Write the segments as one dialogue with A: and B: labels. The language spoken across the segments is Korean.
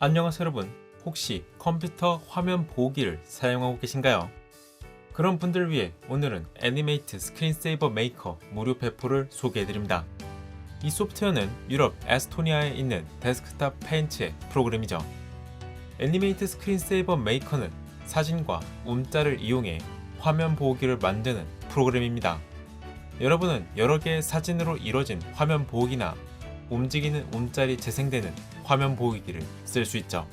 A: 안녕하세요 여러분. 혹시 컴퓨터 화면 보기를 사용하고 계신가요? 그런 분들을 위해 오늘은 애니메이트 스크린세이버 메이커 무료 배포를 소개해드립니다. 이 소프트웨어는 유럽 에스토니아에 있는 데스크탑 페인트의 프로그램이죠. 애니메이트 스크린세이버 메이커는 사진과 움짤을 이용해 화면 보기를 만드는 프로그램입니다. 여러분은 여러 개의 사진으로 이루어진 화면 보기나 움직이는 움짤이 재생되는 화면 보기기를 쓸 수 있죠.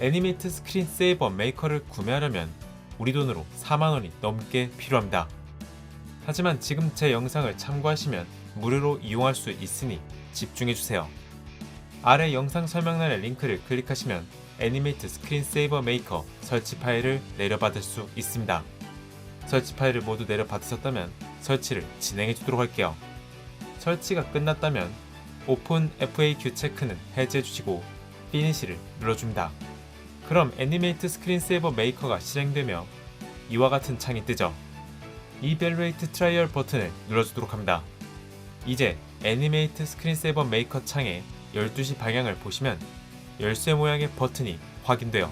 A: 애니메이트 스크린 세이버 메이커를 구매하려면 우리 돈으로 4만원이 넘게 필요합니다. 하지만 지금 제 영상을 참고하시면 무료로 이용할 수 있으니 집중해주세요. 아래 영상 설명란의 링크를 클릭하시면 애니메이트 스크린 세이버 메이커 설치 파일을 내려받을 수 있습니다. 설치 파일을 모두 내려받으셨다면 설치를 진행해 주도록 할게요. 설치가 끝났다면 오픈 FAQ 체크는 해제해 주시고 피니시를 눌러줍니다. 그럼 애니메이트 스크린 세이버 메이커가 실행되며 이와 같은 창이 뜨죠. 이벨루에이트 트라이얼 버튼을 눌러주도록 합니다. 이제 애니메이트 스크린 세이버 메이커 창의 12시 방향을 보시면 열쇠 모양의 버튼이 확인돼요.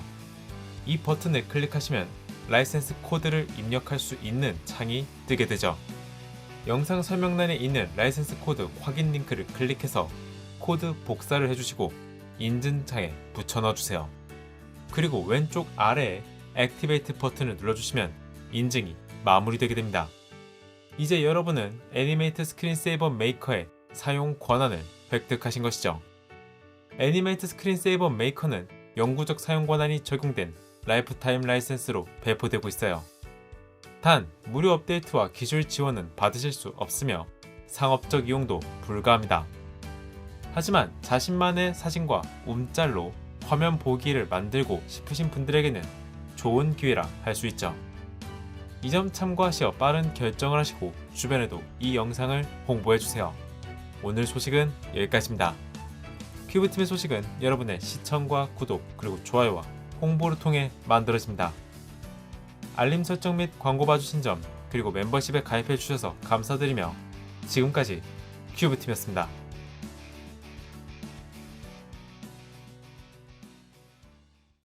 A: 이 버튼을 클릭하시면 라이센스 코드를 입력할 수 있는 창이 뜨게 되죠. 영상 설명란에 있는 라이센스 코드 확인 링크를 클릭해서 코드 복사를 해주시고 인증창에 붙여 넣어 주세요. 그리고 왼쪽 아래에 액티베이트 버튼을 눌러주시면 인증이 마무리되게 됩니다. 이제 여러분은 애니메이트 스크린 세이버 메이커의 사용 권한을 획득하신 것이죠. 애니메이트 스크린 세이버 메이커는 영구적 사용 권한이 적용된 라이프타임 라이센스로 배포되고 있어요. 단, 무료 업데이트와 기술 지원은 받으실 수 없으며 상업적 이용도 불가합니다. 하지만 자신만의 사진과 움짤로 화면 보기를 만들고 싶으신 분들에게는 좋은 기회라 할 수 있죠. 이 점 참고하시어 빠른 결정을 하시고 주변에도 이 영상을 홍보해주세요. 오늘 소식은 여기까지입니다. 큐브팀의 소식은 여러분의 시청과 구독 그리고 좋아요와 홍보를 통해 만들어집니다. 알림 설정 및 광고 봐주신 점 그리고 멤버십에 가입해 주셔서 감사드리며 지금까지 큐브팀이었습니다.